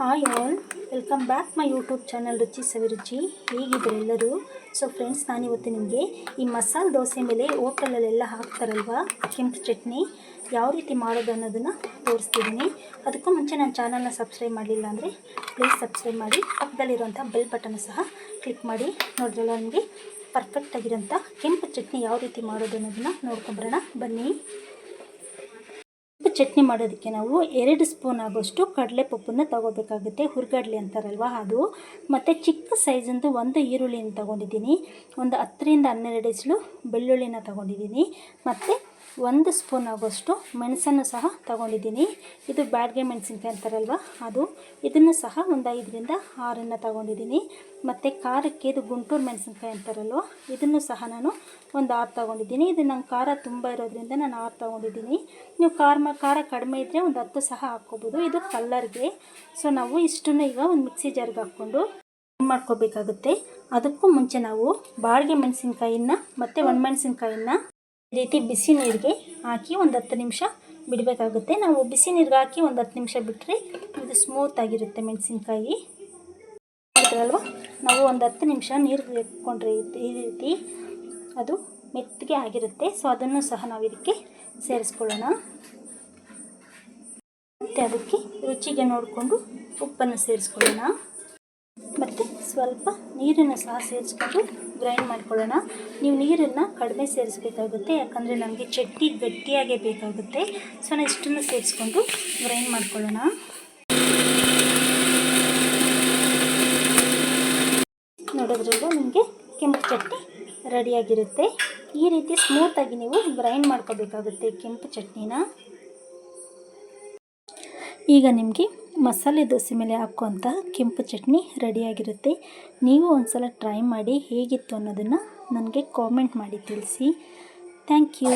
Hi all, welcome back my YouTube channel Ruchi Saviruchi ಎಲ್ಲರೂ so friends ನಾನಿವತ್ತು ನಿಮಗೆ ಈ ಮಸಾಲೆ ದೋಸೆ ಮೇಲೆ ಹೋಟೆಲಲ್ಲೆಲ್ಲ ಹಾಕ್ತಾರಲ್ವ, ಕೆಂಪು ಚಟ್ನಿ, ಯಾವ ರೀತಿ ಮಾಡೋದು ಅನ್ನೋದನ್ನು ತೋರಿಸ್ತಿದ್ದೀನಿ. ಅದಕ್ಕೂ ಮುಂಚೆ ನನ್ನ ಚಾನಲ್ನ ಸಬ್ಸ್ಕ್ರೈಬ್ ಮಾಡಲಿಲ್ಲ ಅಂದರೆ ಪ್ಲೀಸ್ ಸಬ್ಸ್ಕ್ರೈಬ್ ಮಾಡಿ, ಪಕ್ಕದಲ್ಲಿರುವಂಥ ಬೆಲ್ ಬಟನ್ ಸಹ ಕ್ಲಿಕ್ ಮಾಡಿ. ನೋಡಿದ್ರಲ್ಲ ನಿಮಗೆ? ಪರ್ಫೆಕ್ಟಾಗಿರೋಂಥ ಕೆಂಪು ಚಟ್ನಿ ಯಾವ ರೀತಿ ಮಾಡೋದು ಅನ್ನೋದನ್ನು ನೋಡ್ಕೊಂಬರೋಣ. ಬನ್ನಿ. ಚಟ್ನಿ ಮಾಡೋದಕ್ಕೆ ನಾವು ಎರಡು ಸ್ಪೂನ್ ಆಗೋಷ್ಟು ಕಡಲೆಪಪ್ಪನ್ನು ತೊಗೋಬೇಕಾಗುತ್ತೆ. ಹುರ್ಗಡ್ಲೆ ಅಂತಾರಲ್ವ ಅದು. ಮತ್ತು ಚಿಕ್ಕ ಸೈಜಿಂದು ಒಂದು ಈರುಳ್ಳಿನ ತಗೊಂಡಿದ್ದೀನಿ. ಒಂದು ಹತ್ತರಿಂದ ಹನ್ನೆರಡು ಇಸ್ಲು ಬೆಳ್ಳುಳ್ಳಿನ ತಗೊಂಡಿದ್ದೀನಿ. ಮತ್ತು ಒಂದು ಸ್ಪೂನ್ ಆಗೋಷ್ಟು ಮೆಣಸನ್ನು ಸಹ ತಗೊಂಡಿದ್ದೀನಿ. ಇದು ಬ್ಯಾಡ್ಗೆ ಮೆಣಸಿನ್ಕಾಯಿ ಅಂತಾರಲ್ವ? ಅದು. ಇದನ್ನು ಸಹ ಒಂದು ಐದರಿಂದ ಆರನ್ನು ತಗೊಂಡಿದ್ದೀನಿ. ಮತ್ತು ಖಾರಕ್ಕೆ ಇದು ಗುಂಟೂರು ಮೆಣಸಿನ್ಕಾಯಿ ಅಂತಾರಲ್ವ? ಇದನ್ನು ಸಹ ನಾನು ಒಂದು ಆರು ತಗೊಂಡಿದ್ದೀನಿ. ಇದು ನಂಗೆ ಖಾರ ತುಂಬ ಇರೋದ್ರಿಂದ ನಾನು ಆರು ತಗೊಂಡಿದ್ದೀನಿ. ನೀವು ಖಾರ ಖಾರ ಕಡಿಮೆ ಇದ್ದರೆ ಒಂದು ಹತ್ತು ಸಹ ಹಾಕ್ಕೋಬೋದು. ಇದು ಕಲ್ಲರ್ಗೆ. ಸೊ ನಾವು ಇಷ್ಟನ್ನು ಈಗ ಒಂದು ಮಿಕ್ಸಿ ಜಾರ್ಗೆ ಹಾಕ್ಕೊಂಡು ಮಾಡ್ಕೋಬೇಕಾಗುತ್ತೆ. ಅದಕ್ಕೂ ಮುಂಚೆ ನಾವು ಬಾಡಿಗೆ ಮೆಣಸಿನ್ಕಾಯಿನ ಮತ್ತು ಒಣಮೆಣಸಿನ್ಕಾಯಿನ ಈ ರೀತಿ ಬಿಸಿ ನೀರಿಗೆ ಹಾಕಿ ಒಂದು ಹತ್ತು ನಿಮಿಷ ಬಿಡಬೇಕಾಗುತ್ತೆ. ನಾವು ಬಿಸಿ ನೀರಿಗೆ ಹಾಕಿ ಒಂದು ಹತ್ತು ನಿಮಿಷ ಬಿಟ್ಟರೆ ಇದು ಸ್ಮೂತ್ ಆಗಿರುತ್ತೆ ಮೆಣಸಿನ್ಕಾಯಿ. ಅಲ್ವಾ ನಾವು ಒಂದು ಹತ್ತು ನಿಮಿಷ ನೀರು ಇಟ್ಕೊಂಡ್ರೆ ಈ ರೀತಿ ಅದು ಮೆತ್ತಗೆ ಆಗಿರುತ್ತೆ. ಸೊ ಅದನ್ನು ಸಹ ನಾವು ಇದಕ್ಕೆ ಸೇರಿಸ್ಕೊಳ್ಳೋಣ. ಮತ್ತು ಅದಕ್ಕೆ ರುಚಿಗೆ ನೋಡಿಕೊಂಡು ಉಪ್ಪನ್ನು ಸೇರಿಸ್ಕೊಳ್ಳೋಣ. ಸ್ವಲ್ಪ ನೀರನ್ನು ಸಹ ಸೇರಿಸ್ಕೊಂಡು ಗ್ರೈಂಡ್ ಮಾಡ್ಕೊಳ್ಳೋಣ. ನೀವು ನೀರನ್ನು ಕಡಿಮೆ ಸೇರಿಸ್ಬೇಕಾಗುತ್ತೆ, ಯಾಕಂದರೆ ನಮಗೆ ಚಟ್ನಿ ಗಟ್ಟಿಯಾಗೇ ಬೇಕಾಗುತ್ತೆ. ಸೊ ನಾನು ಇಷ್ಟನ್ನು ಸೇರಿಸ್ಕೊಂಡು ಗ್ರೈಂಡ್ ಮಾಡ್ಕೊಳ್ಳೋಣ. ನೋಡೋದ್ರಿಂದ ನಿಮಗೆ ಕೆಂಪು ಚಟ್ನಿ ರೆಡಿಯಾಗಿರುತ್ತೆ ಈ ರೀತಿ ಸ್ಮೂತಾಗಿ ನೀವು ಗ್ರೈಂಡ್ ಮಾಡ್ಕೋಬೇಕಾಗುತ್ತೆ ಕೆಂಪು ಚಟ್ನಿನ. ಈಗ ನಿಮಗೆ ಮಸಾಲೆ ದೋಸೆ ಮೇಲೆ ಹಾಕುವಂತಹ ಕೆಂಪು ಚಟ್ನಿ ರೆಡಿಯಾಗಿರುತ್ತೆ. ನೀವು ಒಂದು ಸಲ ಟ್ರೈ ಮಾಡಿ ಹೇಗಿತ್ತು ಅನ್ನೋದನ್ನು ನನಗೆ ಕಾಮೆಂಟ್ ಮಾಡಿ ತಿಳಿಸಿ. Thank you